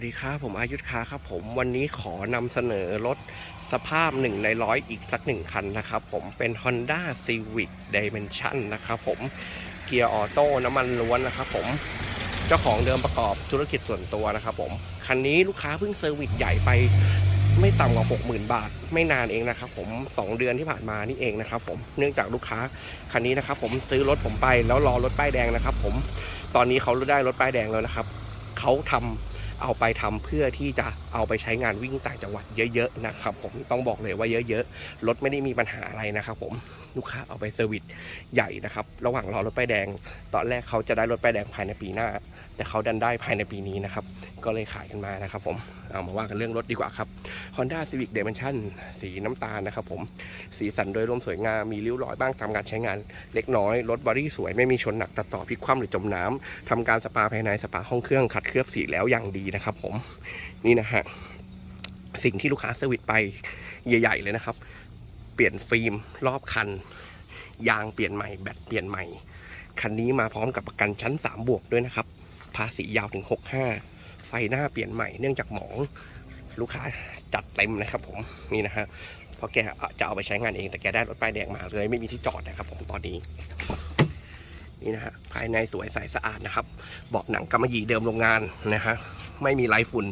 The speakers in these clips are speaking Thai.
วัสดีครับผมอายุทธคาครับผมวันนี้ขอนำเสนอรถสภาพหนึ่งในร้อยอีกสักหนึ่งคันนะครับผมเป็น Honda Civic Dimension นะครับผมเกียร์ออโต้น้ำมันล้วนนะครับผมเจ้าของเดิมประกอบธุรกิจส่วนตัวนะครับผมคันนี้ลูกค้าเพิ่งเซอร์วิสใหญ่ไปไม่ต่ำกว่า 60,000 บาท ไม่นานเองนะครับผม 2 เดือนที่ผ่านมานี่เองนะครับผม เนื่องจากลูกค้าคันนี้นะครับผมซื้อรถผมไปแล้วรอรถป้ายแดงนะครับผม ตอนนี้เขาได้รถป้ายแดงแล้วนะครับ เขาทำ เอาไปทำเพื่อที่จะเอาไปใช้งานวิ่งต่างจังหวัดเยอะๆนะครับผมต้องบอกเลยว่าเยอะๆรถไม่ได้มีปัญหาอะไรนะครับผมลูกค้าเอาไปเซอร์วิสใหญ่นะครับ ระหว่างรอรถป้ายแดง ตอนแรกเขาจะได้รถป้ายแดงภายในปีหน้า แต่เขาดันได้ภายในปีนี้นะครับ ก็เลยขายกันมานะครับผมเอามาว่ากันเรื่องรถดีกว่าครับ Honda Civic Dimension สีน้ำตาลนะครับผมสีสันโดยรวมสวยงามมีริ้วรอยบ้างตามการใช้งานเล็กน้อย รถบอดี้สวยไม่มีชนหนักตัดต่อพลิกคว่ำหรือจมน้ำทำการสปาภายในสปาห้องเครื่องขัดเคลือบสีแล้วอย่างดีนะครับ ผมนี่นะฮะสิ่งที่ลูกค้าเซอร์วิสไปใหญ่ ๆ เลยนะครับ เปลี่ยนฟิล์มรอบคัน ยางเปลี่ยนใหม่แบตเปลี่ยนใหม่ คันนี้มาพร้อมกับประกันชั้น 3 บวกด้วยนะครับ ภาษียาวถึง 65 ไฟหน้าเปลี่ยนใหม่เนื่องจากหมองลูกค้าจัดเต็มนะครับผมนี่นะฮะเพราะแกจะเอาไปใช้งานเองแต่แกได้รถป้ายแดงมาเลยไม่มีที่จอดนะครับผมตอนนี้ นี่นะฮะภายในสวยใสสะอาดนะครับเบาะหนังกำมะหยี่เดิมโรงงานนะฮะไม่มีไรฝุ่น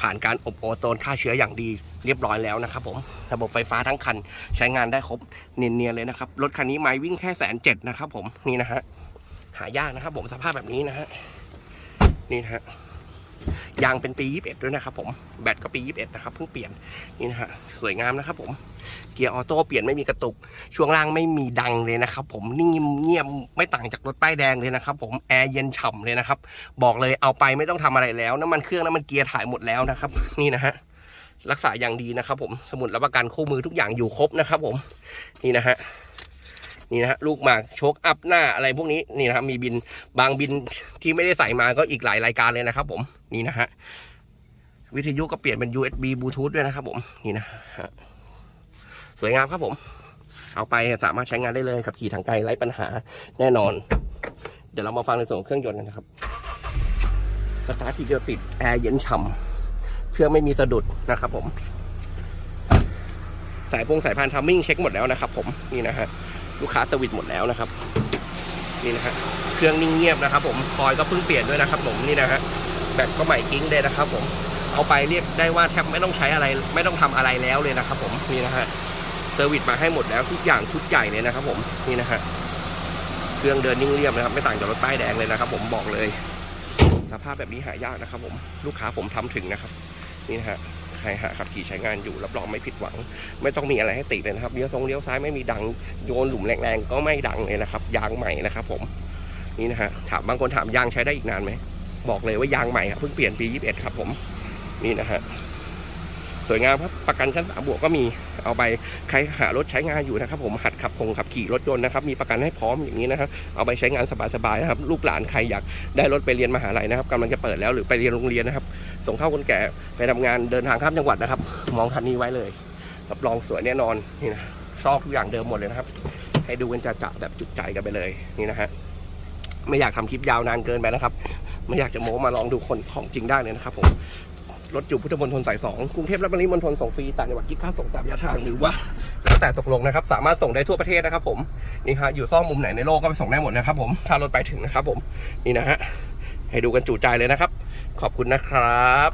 ผ่านการอบโอโซนฆ่าเชื้ออย่างดีเรียบร้อยแล้วนะครับผมระบบไฟฟ้าทั้งคันใช้งานได้ครบเนียนๆเลยนะครับ รถคันนี้ไม่วิ่งแค่แสนเจ็ดนะครับผมนี่นะฮะหายากนะครับผมสภาพแบบนี้นะฮะ นี่นะฮะยางเป็นปี 21 ด้วยนะครับผมแบตก็ปี 21 นะครับเพิ่งเปลี่ยนนี่นะฮะสวยงามนะครับผมเกียร์ออโต้เปลี่ยนไม่มีกระตุก ช่วงล่างไม่มีดังเลยนะครับผมนิ่งเงียบไม่ต่างจากรถป้ายแดงเลยนะครับผมแอร์เย็นฉ่ำเลยนะครับ บอกเลยเอาไปไม่ต้องทำอะไรแล้วน้ำมันเครื่องน้ำมันเกียร์ถ่ายหมดแล้วนะครับ นี่นะฮะรักษาอย่างดีนะครับผมสมุดรับประกันคู่มือทุกอย่างอยู่ครบนะครับผมนี่นะฮะ นี่นะฮะลูกหมากโชคอัพหน้าอะไรพวกนี้นี่นะครับมีบินบางบินที่ไม่ได้ใส่มาก็อีกหลายรายการเลยนะครับ ผมนี่นะฮะวิทยุก็เปลี่ยนเป็น USB บลูทูธด้วยนะครับผมนี่นะฮะสวยงามครับผม เอาไปสามารถใช้งานได้เลยขับขี่ทางไกลไร้ปัญหาแน่นอน เดี๋ยวเรามาฟังในส่วนของเครื่องยนต์กันนะครับสตาร์ททีเดียวติดแอร์เย็นฉ่ำเครื่องไม่มีสะดุดนะครับผม สายพงสายพานทัมมิ่งเช็คหมดแล้วนะครับผมนี่นะฮะ ลูกค้าสวิตหมดแล้วนะครับ นี่นะฮะเครื่องนิ่งเงียบนะครับ ผมคอยก็เพิ่งเปลี่ยนด้วยนะครับผมนี่นะฮะแบตก็ใหม่กิ้งเลยนะครับ ผมเอาไปเรียกได้ว่าแทบไม่ต้องใช้อะไร ไม่ต้องทำอะไรแล้วเลยนะครับ ผมนี่นะฮะเซอร์วิสมาให้หมดแล้วทุกอย่างชุดใหญ่เลยนะครับ ผมนี่นะฮะเครื่องเดินนิ่งเรียบนะครับ ไม่ต่างจากรถป้ายแดงเลยนะครับ ผมบอกเลย สภาพแบบนี้หายากนะครับ ผมลูกค้าผมทำถึงนะครับ นี่นะฮะ ใครหาขับขี่ใช้งานอยู่รับรองไม่ผิดหวัง ไม่ต้องมีอะไรให้ติเลยนะครับเลี้ยวทรงเลี้ยวซ้ายไม่มีดังโยนหลุมแรงๆก็ไม่ดังเลยนะครับ ยางใหม่นะครับ ผมนี่นะฮะถามบางคนถามยางใช้ได้อีกนานไหมบอกเลยว่ายางใหม่ครับเพิ่งเปลี่ยนปี 21 ครับผมนี่นะฮะ สวยงามครับประกันชั้นสามบวกก็มีเอาไปใครหารถใช้งานอยู่นะครับ ผมหัดขับคงขับขี่รถยนต์นะครับมีประกันให้พร้อมอย่างนี้นะครับเอาไปใช้งานสบายๆนะครับลูกหลานใครอยากได้รถไปเรียนมหาลัยนะครับกำลังจะเปิดแล้วหรือไปเรียนโรงเรียนนะครับ ส่งเข้าคนแก่ไปทำงานเดินทางข้ามจังหวัดนะครับ มองคันนี้ไว้เลยรับรองสวยแน่นอนนี่นะซอกทุกอย่างเดิมหมดเลยนะครับ ให้ดูกันจะๆแบบจุดใจกันไปเลยนี่นะฮะไม่อยากทำคลิปยาวนานเกินไปนะครับ ไม่อยากจะโม้มาลองดูคนของจริงได้เลยนะครับผม รถอยู่พุทธมณฑลสายสองกรุงเทพและปริมณฑลส่งฟรีต่างจังหวัดคิดค่าส่งตามระยะทางหรือว่าแล้วแต่ตกลงนะครับ สามารถส่งได้ทั่วประเทศนะครับ ผมนี่ฮะอยู่ซ่อมมุมไหนในโลกก็ไปส่งได้หมดนะครับ ผมถ้ารถไปถึงนะครับ ผมนี่นะฮะให้ดูกันจุใจเลยนะครับ ขอบคุณนะครับ